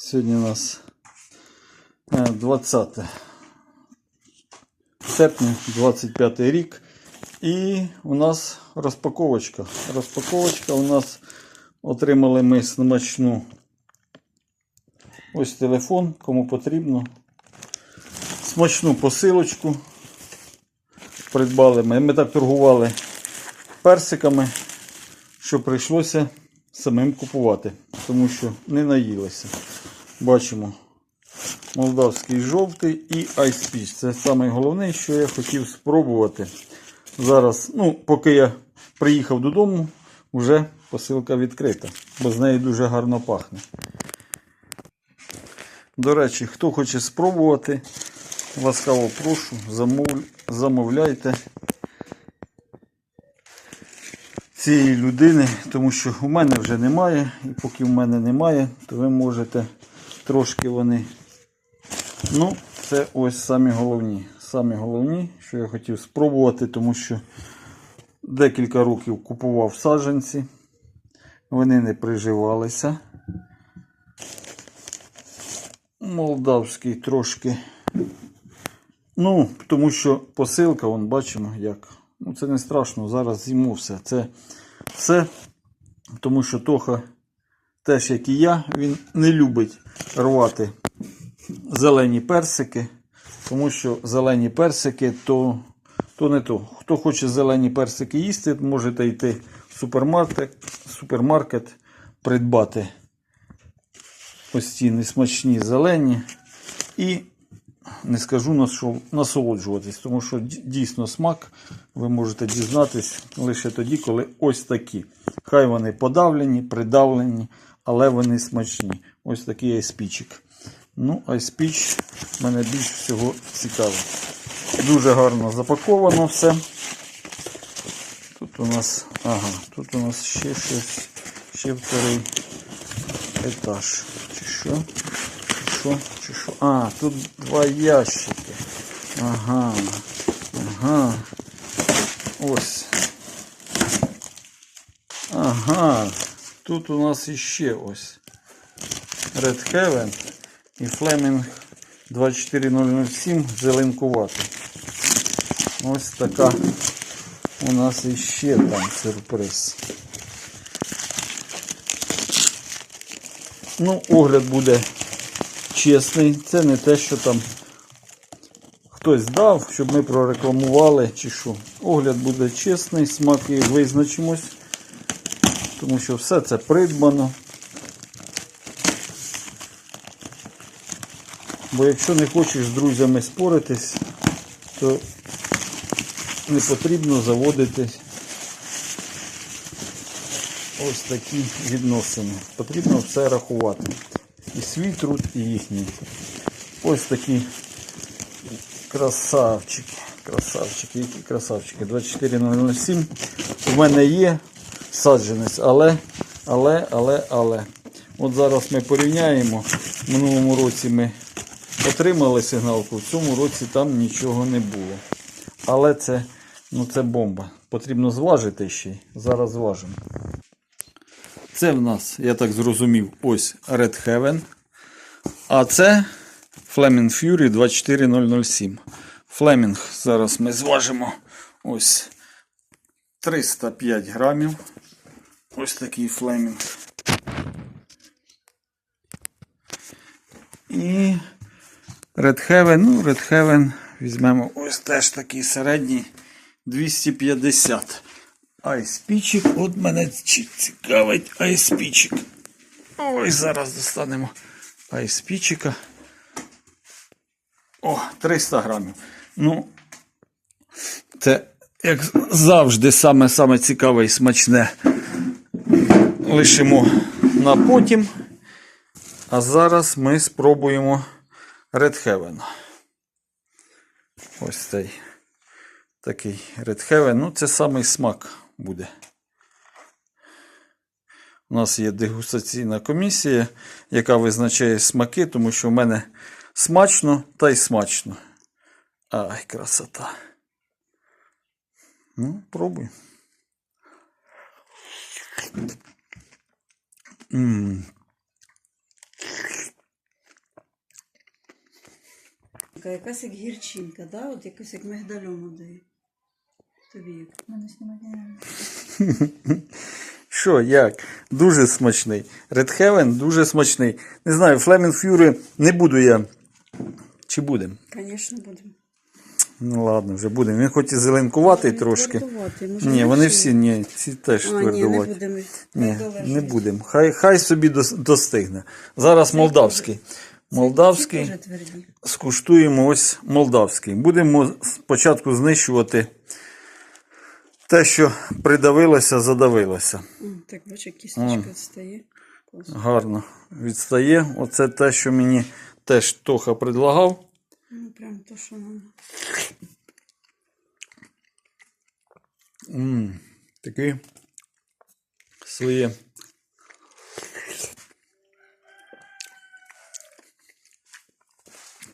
Сьогодні у нас е, 20 серпня, 25 рік. І у нас розпаковочка. Розпаковочка у нас отримали ми смачну ось телефон, кому потрібно. Смачну посилочку. Придбали ми. Ми так торгували персиками, що прийшлося самим купувати, тому що не наїлися. Бачимо молдавський жовтий і Ice Peach. Це найголовніше, що я хотів спробувати. Зараз, ну, поки я приїхав додому, вже посилка відкрита, бо з неї дуже гарно пахне. До речі, хто хоче спробувати, ласкаво прошу, замов... замовляйте цієї людини, тому що у мене вже немає, і поки в мене немає, то ви можете трошки вони. Ну, це ось самі головні. Самі головні, що я хотів спробувати, тому що декілька років купував саджанці, вони не приживалися. Молдавський трошки. Ну, тому що посилка, вон бачимо, як. Ну, це не страшно, зараз зіму все. Це все, тому що Тоха, теж як і я, він не любить рвати зелені персики, тому що зелені персики то, то не то. Хто хоче зелені персики їсти, можете йти в супермаркет, супермаркет придбати ось ці несмачні зелені і не скажу на що насолоджуватись, тому що дійсно смак ви можете дізнатись лише тоді, коли ось такі. Хай вони подавлені, придавлені, але вони смачні. Ось такий айспічик. Ну, айспіч мене більш всього цікавить. Дуже гарно запаковано все. Тут у нас, ага, тут у нас ще щось, ще вторий етаж. Чи що? Чи що? Чи що? А, тут два ящики. Ага. Ага. Ось. Ага. Тут у нас іще ось. Red Heaven і Fleming 24007 зеленкуватий. Ось така у нас іще там сюрприз. Ну, огляд буде чесний. Це не те, що там хтось дав, щоб ми прорекламували чи що. Огляд буде чесний, смаки визначимось, тому що все це придбано. Бо якщо не хочеш з друзями споритись, то не потрібно заводити ось такі відносини. Потрібно все рахувати. І свій труд, і їхній. Ось такі красавчики. Красавчики, які красавчики. 24007. У мене є саджанець, але, але, але, але. От зараз ми порівняємо. В минулому році ми отримали сигналку, в цьому році там нічого не було. Але це, ну, це бомба. Потрібно зважити ще. Зараз зважимо. Це в нас, я так зрозумів, ось Red Heaven. А це Fleming Fury 24007. Fleming зараз ми зважимо ось 305 грамів. Ось такий Fleming. І Red Heaven, ну, Red Heaven візьмемо ось теж такий середній 250. Айспічик, от мене цікавить айспічик. Ой, зараз достанемо айспічика. О, 300 грамів. Ну, це, як завжди, саме-саме цікаве і смачне. Лишимо на потім. А зараз ми спробуємо Red Heaven. Ось цей такий Red Heaven. Ну, це самий смак буде. У нас є дегустаційна комісія, яка визначає смаки, тому що в мене смачно та й смачно. Ай, красота. Ну, пробуй. Якась як гірчинка, да? От якось як мигдальому дає. Тобі як? Мене знімати не. Що, як? Дуже смачний. Red Heaven дуже смачний. Не знаю, Flaming Fury не буду я. Чи будем? Звісно, будемо. Ну ладно, вже буде. Він хоч і зеленкуватий трошки. може, Ні, вони всі, ні, ці теж А, ні, не твердуваті. будемо. Ні, не будемо. Хай, хай собі дос- достигне. Зараз молдавський. Молдавський. тверді. Скуштуємо ось молдавський. Будемо спочатку знищувати те, що придавилося, задавилося. М, Так, бачиш, кісточка стає. Клас. Гарно відстає. Оце те, що мені теж Тоха предлагав. Ну, прям то, що нам. м такий своє.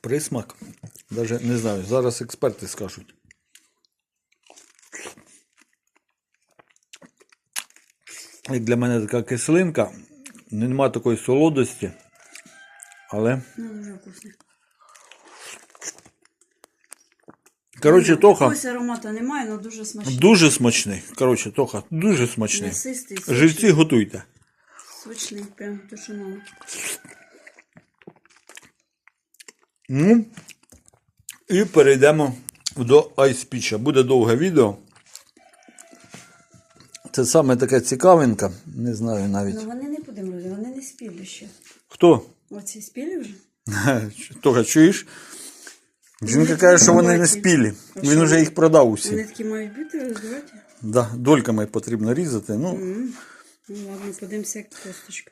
Присмак. Даже не знаю. Зараз експерти скажуть. Як для мене така кислинка, нема такої солодості, але. Ну, дуже вкусне. Коротше, Тоха Ось аромату немає, але дуже смачний. дуже смачний. Коротше, Тоха дуже смачний. М'ясистий, сочний. Живці готуйте. Сочний, прям то, що надо. Ну, і перейдемо до айспіча. Буде довге відео. Це саме така цікавинка. Не знаю навіть. Ну, вони не будемо робити, вони не спілі ще. Хто? Оці спілі вже? Тоха, чуєш? Жінка каже, що вони не спілі. Він вже їх продав усі. Вони такі мають бути роздавати? Да, дольками потрібно різати. Ну, Ну ладно, подивимося, як косточка.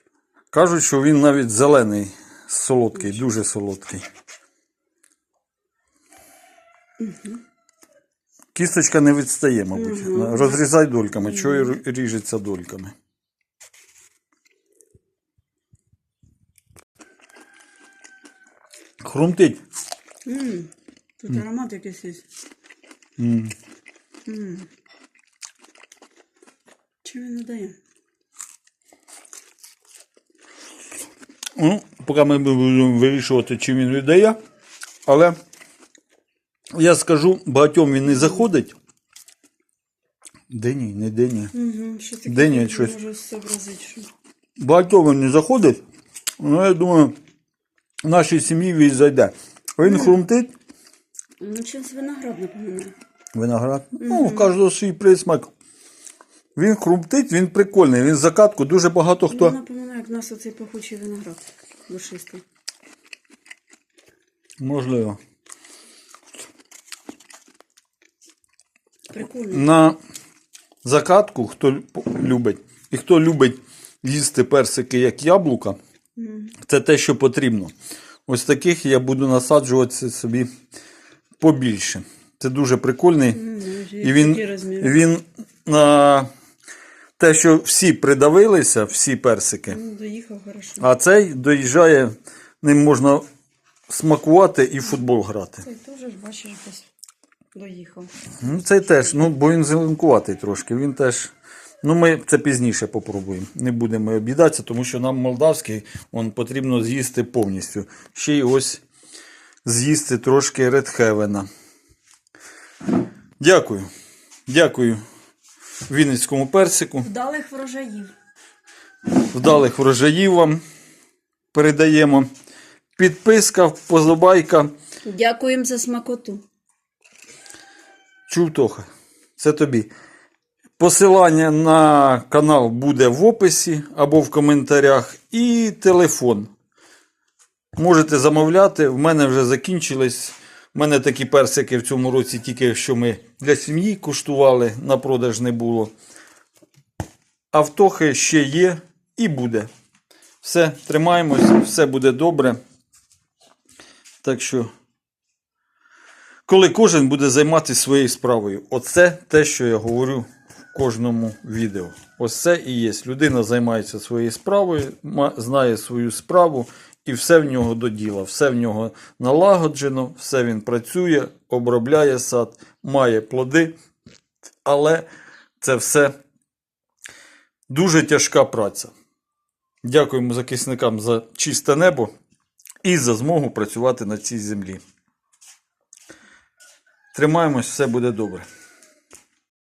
кажуть, що він навіть зелений, солодкий, дуже солодкий. Кісточка не відстає, мабуть. Розрізай дольками. Чого ру- ріжеться дольками? Хрумтить. Тут аромат якийсь є. М. М. Чим він не дає? Ну, поки ми будемо вирішувати, чи він віддає. Але я скажу, багатьом він не заходить. Дені, не дені. Угу, що таке? Щось. Що. Багатьом він не заходить. Ну, я думаю, в нашій сім'ї він зайде. Він хрумтить. Ну, чимось виноград напоминає. Виноград. Ну, у кожного свій присмак. Він хрумтить, він прикольний. Він закатку дуже багато Ну, хто. напоминає, як в нас оцей пахучий виноград. Душистий. Можливо. Прикольно. На закатку, хто любить, і хто любить їсти персики як яблука, це те, що потрібно. Ось таких я буду насаджувати собі побільше. Це дуже прикольний. І він, він на те, що всі придавилися, всі персики, Ну, доїхав хорошо. а цей доїжджає, ним можна смакувати і в футбол грати. Цей теж бачиш десь доїхав. Ну, цей теж, ну, бо він зеленкуватий трошки. Він теж. Ну, ми це пізніше попробуємо. Не будемо обідатися, тому що нам молдавський он, потрібно з'їсти повністю. Ще й ось з'їсти трошки редхевена. Дякую. Дякую Вінницькому персику. Вдалих врожаїв. Вдалих врожаїв вам передаємо. Підписка, вподобайка. Дякуємо за смакоту. Чув Тоха, це тобі. Посилання на канал буде в описі або в коментарях. І телефон. Можете замовляти. В мене вже закінчились. У мене такі персики в цьому році тільки що ми для сім'ї куштували, на продаж не було. А в ще є і буде. Все, тримаємось, все буде добре. Так що коли кожен буде займатися своєю справою. Оце те, що я говорю в кожному відео. Ось це і є. Людина займається своєю справою, знає свою справу, і все в нього до діла. Все в нього налагоджено, все він працює, обробляє сад, має плоди. Але це все дуже тяжка праця. Дякуємо захисникам за чисте небо і за змогу працювати на цій землі. Тримаємось, все буде добре.